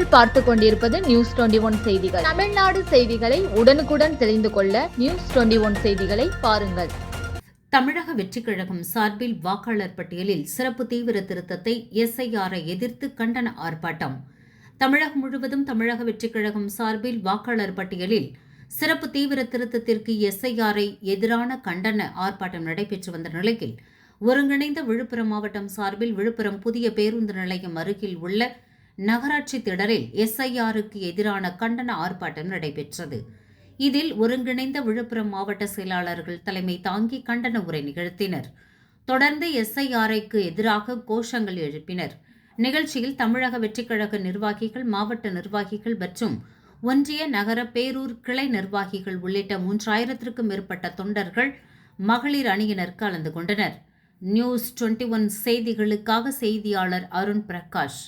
நீங்கள் பார்த்து கொண்டிருப்பது நியூஸ் டுவெண்டி ஒன் செய்திகள். தமிழ்நாடு செய்திகளை உடனுக்குடன் தெரிந்து கொள்ள நியூஸ் டுவெண்டி ஒன் செய்திகளை பாருங்கள். தமிழக வெற்றிக் கழகம் சார்பில் வாக்காளர் பட்டியலில் சிறப்பு தீவிர திருத்தத்தை எஸ்ஐஆரை எதிர்த்து கண்டன ஆர்ப்பாட்டம். தமிழகம் முழுவதும் தமிழக வெற்றிக் கழகம் சார்பில் வாக்காளர் பட்டியலில் சிறப்பு தீவிர திருத்தத்திற்கு எஸ்ஐஆரை எதிரான கண்டன ஆர்ப்பாட்டம் நடைபெற்று வந்த நிலையில் ஒருங்கிணைந்த விழுப்புரம் மாவட்டம் சார்பில் விழுப்புரம் புதிய பேருந்து நிலையம் அருகில் உள்ள நகராட்சி திடலில் எஸ்ஐஆருக்கு எதிரான கண்டன ஆர்ப்பாட்டம் நடைபெற்றது. இதில் ஒருங்கிணைந்த விழுப்புரம் மாவட்ட செயலாளர்கள் தலைமை தாங்கி கண்டன உரை நிகழ்த்தினர். தொடர்ந்து எஸ்ஐஆர்ஐக்கு எதிராக கோஷங்கள் எழுப்பினர். நிகழ்ச்சியில் தமிழக வெற்றிக்கழக நிர்வாகிகள் மாவட்ட நிர்வாகிகள் மற்றும் ஒன்றிய நகர பேரூர் கிளை நிர்வாகிகள் உள்ளிட்ட மூன்றாயிரத்திற்கும் மேற்பட்ட தொண்டர்கள் மகளிர் அணியினர் கலந்து கொண்டனர். நியூஸ் டுவெண்ட்டி ஒன் செய்திகளுக்காக செய்தியாளர் அருண் பிரகாஷ்.